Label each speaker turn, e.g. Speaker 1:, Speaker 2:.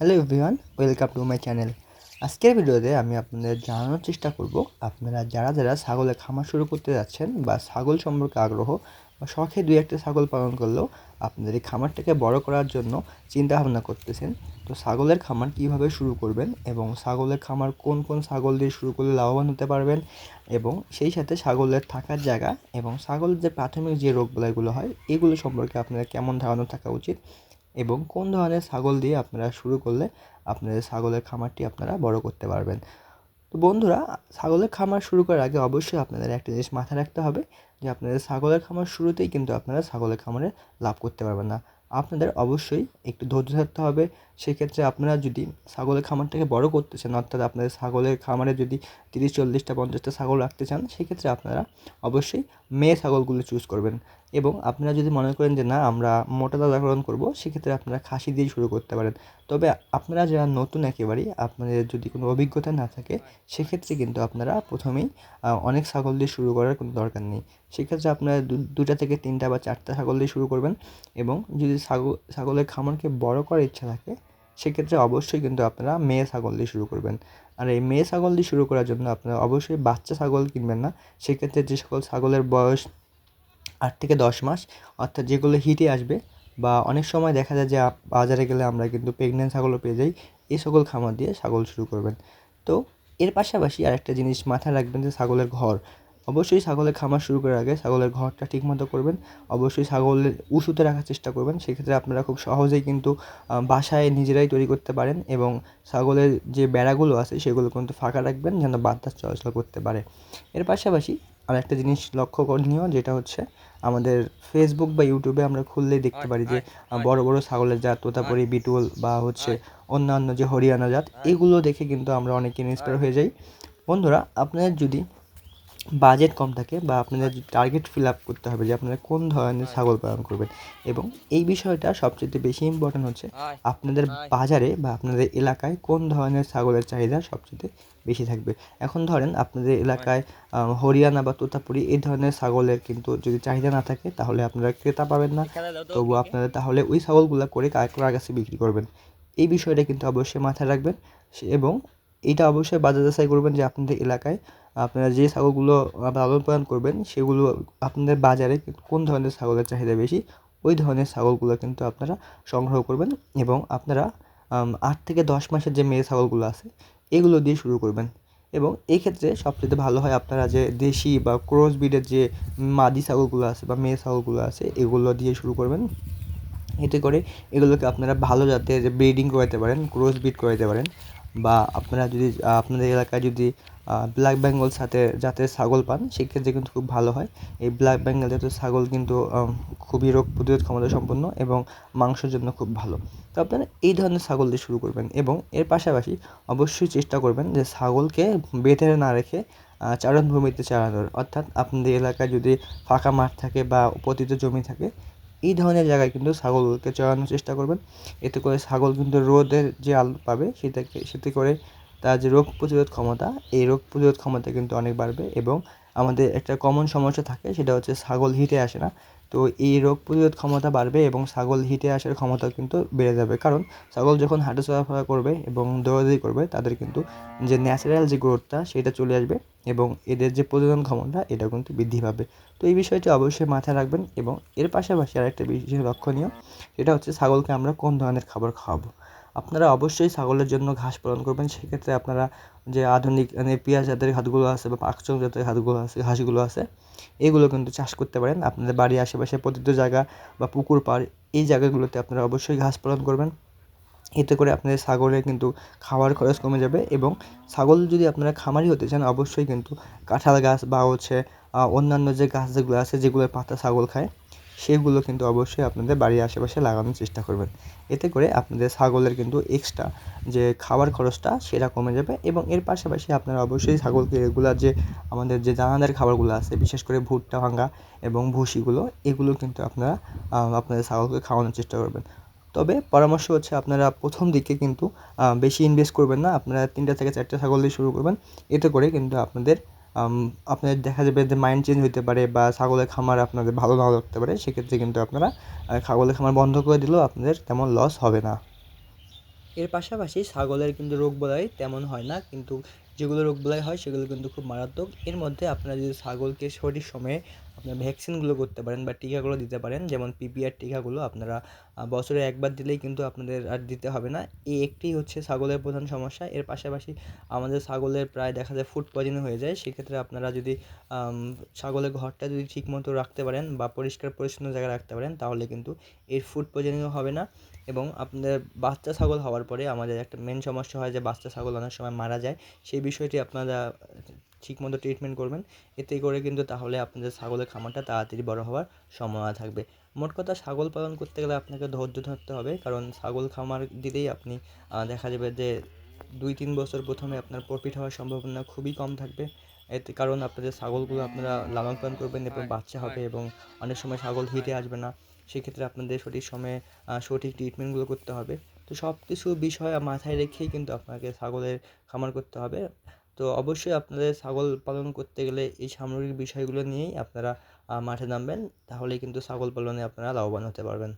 Speaker 1: Hello everyone welcome to my channel আজকের ভিডিওতে আমি আপনাদের জানানোর চেষ্টা করব, আপনারা যারা যারা ছাগলের খামার শুরু করতে যাচ্ছেন বা ছাগল সম্পর্কে আগ্রহ বা শখে দুই একটা ছাগল পালন করলেও আপনাদের এই খামারটাকে বড় করার জন্য চিন্তা ভাবনা করতেছেন, তো ছাগলের খামার কীভাবে শুরু করবেন এবং ছাগলের খামার কোন কোন ছাগল দিয়ে শুরু করলে লাভবান হতে পারবেন এবং সেই সাথে ছাগলের থাকার জায়গা এবং ছাগলের যে প্রাথমিক যে রোগ বলাইগুলো হয়, এগুলো সম্পর্কে আপনাদের কেমন ধারণা থাকা উচিত এবং কোন ধরনের ছাগল দিয়ে আপনারা শুরু করলে আপনাদের ছাগলের খামারটি আপনারা বড় করতে পারবেন। তো বন্ধুরা, ছাগলের খামার শুরু করার আগে অবশ্যই আপনাদের একটা জিনিস মাথায় রাখতে হবে যে আপনাদের ছাগলের খামার শুরুতেই কিন্তু আপনারা ছাগলের খামারে লাভ করতে পারবেন না। আপনাদের অবশ্যই একটু ধৈর্য ধরতে হবে। সেক্ষেত্রে আপনারা যদি ছাগলের খামারটাকে বড় করতে চান, অর্থাৎ আপনাদের ছাগলের খামারে যদি তিরিশ, চল্লিশটা, পঞ্চাশটা ছাগল রাখতে চান, সেক্ষেত্রে আপনারা অবশ্যই মেয়ে ছাগলগুলো চুজ করবেন। এবং আপনারা যদি মনে করেন যে না, আমরা মোটা তাজাকরণ করব, সেক্ষেত্রে আপনারা খাসি দিয়ে শুরু করতে পারেন। তবে আপনারা যারা নতুন একেবারেই, আপনাদের যদি কোনো অভিজ্ঞতা না থাকে, সেক্ষেত্রে কিন্তু আপনারা প্রথমেই অনেক ছাগল দিয়ে শুরু করার কোনো দরকার নেই। সেক্ষেত্রে আপনারা দুটা থেকে তিনটা বা চারটা ছাগল দিয়ে শুরু করবেন এবং যদি ছাগল, ছাগলের খামারকে বড় করার ইচ্ছা থাকে, সেক্ষেত্রে অবশ্যই কিন্তু আপনারা মেয়ে ছাগল দিয়ে শুরু করবেন। আর এই মেয়ে ছাগল দিয়ে শুরু করার জন্য আপনারা অবশ্যই বাচ্চা ছাগল কিনবেন না। সেক্ষেত্রে যে সকল ছাগলের বয়স আট থেকে দশ মাস, অর্থাৎ যেগুলো হিটে আসবে বা অনেক সময় দেখা যায় যে বাজারে গেলে আমরা কিন্তু প্রেগনেন্ট ছাগলও পেয়ে যাই, এই সকল খামার দিয়ে ছাগল শুরু করবেন। তো এর পাশাপাশি আরেকটা জিনিস মাথায় রাখবেন যে ছাগলের ঘর, অবশ্যই ছাগলের খামার শুরু করার আগে ছাগলের ঘরটা ঠিকমতো করবেন, অবশ্যই ছাগলের উঁচুতে রাখার চেষ্টা করবেন, সেক্ষেত্রে আপনারা খুব সহজেই কিন্তু বাসায় নিজেরাই তৈরি করতে পারেন এবং ছাগলের যে বেড়াগুলো আছে সেগুলো কিন্তু ফাঁকা রাখবেন যেন বাতাস চলাচল করতে পারে। এর পাশাপাশি আরেকটা জিনিস লক্ষ্য করণীয় যেটা হচ্ছে আমাদের ফেসবুক বা ইউটিউবে আমরা খুললেই দেখতে পারি যে বড় বড় ছাগলের জাত তোতাপুরি বিটুল বা হচ্ছে অন্যান্য যে হরিয়ানা জাত এগুলো দেখে কিন্তু আমরা অনেকে ইন্সপায়ার হয়ে যাই। বন্ধুরা আপনাদের যদি বাজেট কম থাকে বা আপনাদের টার্গেট ফিল আপ করতে হবে যে আপনারা কোন ধরনের ছাগল পালন করবেন। এবং এই বিষয়টা সবচেয়ে বেশি ইম্পর্টেন্ট হচ্ছে আপনাদের বাজারে বা আপনাদের এলাকায় কোন ধরনের ছাগলের চাহিদা সবচেয়ে বেশি থাকবে। এখন ধরেন আপনাদের এলাকায় হরিয়ানা বা তোতাপুরি এই ধরনের ছাগলের কিন্তু যদি চাহিদা না থাকে তাহলে আপনারা ক্রেতা পাবেন না। তবু আপনারা তাহলে ওই ছাগলগুলো করে কার কাছে বিক্রি করবেন। এই বিষয়টা কিন্তু অবশ্যই মাথায় রাখবেন। এবং এটা অবশ্যই বাজার যাচাই করবেন যে আপনাদের এলাকায় আপনারা যে ছাগলগুলো লালন পালন করবেন, সেগুলো আপনাদের বাজারে কোন ধরনের ছাগলের চাহিদা বেশি, ওই ধরনের ছাগলগুলো কিন্তু আপনারা সংগ্রহ করবেন এবং আপনারা আট থেকে দশ মাসের যে মেয়ে ছাগলগুলো আছে, এগুলো দিয়ে শুরু করবেন। এবং এই ক্ষেত্রে সবচেয়ে ভালো হয় আপনারা যে দেশি বা ক্রস ব্রিডের যে মাদি ছাগলগুলো আছে বা মেয়ে ছাগলগুলো আছে, এগুলো দিয়ে শুরু করবেন। এতে করে এগুলোকে আপনারা ভালো জাতের ব্রিডিং করাতে পারেন, ক্রস ব্রিড করাতে পারেন বা আপনারা যদি, আপনাদের এলাকায় যদি ব্ল্যাক বেঙ্গল সাথে যাতে ছাগল পান, সেক্ষেত্রে কিন্তু খুব ভালো হয়। এই ব্ল্যাক বেঙ্গল জাতের ছাগল কিন্তু খুবই রোগ প্রতিরোধ ক্ষমতা সম্পন্ন এবং মাংসের জন্য খুব ভালো। তো আপনারা এই ধরনের ছাগল দিয়ে শুরু করবেন এবং এর পাশাপাশি অবশ্যই চেষ্টা করবেন যে ছাগলকে বেঁধে না রেখে চারণভূমিতে চালানোর। অর্থাৎ আপনাদের এলাকায় যদি ফাঁকা মাঠ থাকে বা পতিত জমি থাকে, এই ধরনের জায়গায় কিন্তু ছাগলকে চড়ানোর চেষ্টা করবেন। এতে করে ছাগল কিন্তু রোদের যে আলো পাবে, সেটাকে, সেতে করে তার যে রোগ প্রতিরোধ ক্ষমতা, এই রোগ প্রতিরোধ ক্ষমতা কিন্তু অনেক বাড়বে এবং আমাদের একটা কমন সমস্যা থাকে, সেটা হচ্ছে ছাগল হিটে আসে না। তো এই রোগ প্রতিরোধ ক্ষমতা বাড়বে এবং ছাগল হিটে আসার ক্ষমতা কিন্তু বেড়ে যাবে। কারণ ছাগল যখন হাঁটা চলাফেরা করবে এবং দৌড়াদৌড়ি করবে, তাদের কিন্তু যে ন্যাচারাল যে গ্রোথটা সেটা চলে আসবে এবং এদের যে প্রজনন ক্ষমতা এটা কিন্তু বৃদ্ধি পাবে। তো এই বিষয়টি অবশ্যই মাথায় রাখবেন এবং এর পাশাপাশি আরেকটা বিশেষ লক্ষণীয়, সেটা হচ্ছে ছাগলকে আমরা কোন ধরনের খাবার খাওয়াবো? আপনারা অবশ্যই ছাগলের জন্য ঘাস পালন করবেন। সেক্ষেত্রে আপনারা যে আধুনিক মানে পেঁয়াজ জাতের ঘাসগুলো আছে বা পাকচং জাতের ঘাসগুলো আছে ঘাসগুলো আছে, এগুলো কিন্তু চাষ করতে পারেন। আপনাদের বাড়ির আশেপাশে প্রতিটি জায়গা বা পুকুর পাড়, এই জায়গাগুলোতে আপনারা অবশ্যই ঘাস পালন করবেন। এতে করে আপনাদের ছাগলের কিন্তু খাওয়ার খরচ কমে যাবে এবং ছাগল যদি আপনারা খামারি হতে চান, অবশ্যই কিন্তু কাঁঠাল গাছ বা হচ্ছে অন্যান্য যে গাছ যেগুলো আছে, যেগুলোর পাতা ছাগল খায় সেগুলো কিন্তু অবশ্যই আপনাদের বাড়ির আশেপাশে লাগানোর চেষ্টা করবেন। এতে করে আপনাদের ছাগলের কিন্তু এক্সট্রা যে খাবার খরচটা সেটা কমে যাবে এবং এর পাশাপাশি আপনারা অবশ্যই ছাগলকে রেগুলার যে আমাদের যে দানাদার খাবারগুলো আছে, বিশেষ করে ভুট্টা, ভাঙ্গা এবং ভুসিগুলো, এগুলো কিন্তু আপনারা আপনাদের ছাগলকে খাওয়ানোর চেষ্টা করবেন। তবে পরামর্শ হচ্ছে আপনারা প্রথম দিকে কিন্তু বেশি ইনভেস্ট করবেন না। আপনারা তিনটা থেকে চারটে ছাগল দিয়ে শুরু করবেন। এতে করে কিন্তু আপনাদের আপনাদের দেখা যাবে যে মাইন্ড চেঞ্জ হতে পারে বা ছাগলের খামার আপনাদের ভালো নাও লাগতে পারে, সেক্ষেত্রে কিন্তু আপনারা ছাগলের খামার বন্ধ করে দিলেও আপনাদের তেমন লস হবে না। এর পাশাপাশি ছাগলের কিন্তু রোগ বলাই তেমন হয় না, কিন্তু যেগুলো রোগ বলাই হয় সেগুলো কিন্তু খুব মারাত্মক। এর মধ্যে আপনারা যদি ছাগলকে সঠিক সময়ে আপনার ভ্যাকসিনগুলো করতে পারেন বা টিকাগুলো দিতে পারেন। যেমন পিপিআর টিকাগুলো আপনারা বছরে একবার দিলেই কিন্তু আপনাদের আর দিতে হবে না। এই একটি হচ্ছে ছাগলের প্রধান সমস্যা। এর পাশাপাশি আমাদের ছাগলের প্রায় দেখা যায় ফুড পয়জন হয়ে যায়। সেক্ষেত্রে আপনারা যদি ছাগলের ঘরটা যদি ঠিকমতো রাখতে পারেন বা পরিষ্কার পরিচ্ছন্ন জায়গায় রাখতে পারেন, তাহলে কিন্তু এর ফুড পয়জনিং হবে না। এবং আপনাদের বাচ্চা ছাগল হওয়ার পরে আমাদের একটা মেন সমস্যা হয় যে বাচ্চা ছাগল অনেক সময় মারা যায়। সেই বিষয়টি আপনারা ঠিকমতো ট্রিটমেন্ট করবেন এতে করে কিন্তু তাহলে আপনাদের ছাগলের খামারটা তাড়াতাড়ি বড় হওয়ার সম্ভাবনা থাকবে। মোট কথা ছাগল পালন করতে গেলে আপনাকে ধৈর্য ধরতে হবে কারণ ছাগল খামার দিলেই আপনি দেখা যাবে যে দুই তিন বছর প্রথমে আপনার প্রফিট হওয়ার সম্ভাবনা খুবই কম থাকবে। এতে কারণ আপনাদের ছাগলগুলো আপনারা লালন পালন করবেন এবং বাচ্চা হবে এবং অনেক সময় ছাগল হিটে আসবে না সেক্ষেত্রে আপনাদের সঠিক সময়ে সঠিক ট্রিটমেন্টগুলো করতে হবে। তো সব কিছু বিষয় মাথায় রেখেই কিন্তু আপনাকে ছাগলের খামার করতে হবে। তো অবশ্যই আপনাদের ছাগল পালন করতে গেলে এই সামগ্রিক বিষয়গুলো নিয়েই আপনারা মাঠে নামবেন। তাহলেই কিন্তু ছাগল পালনে আপনারা লাভবান হতে পারবেন।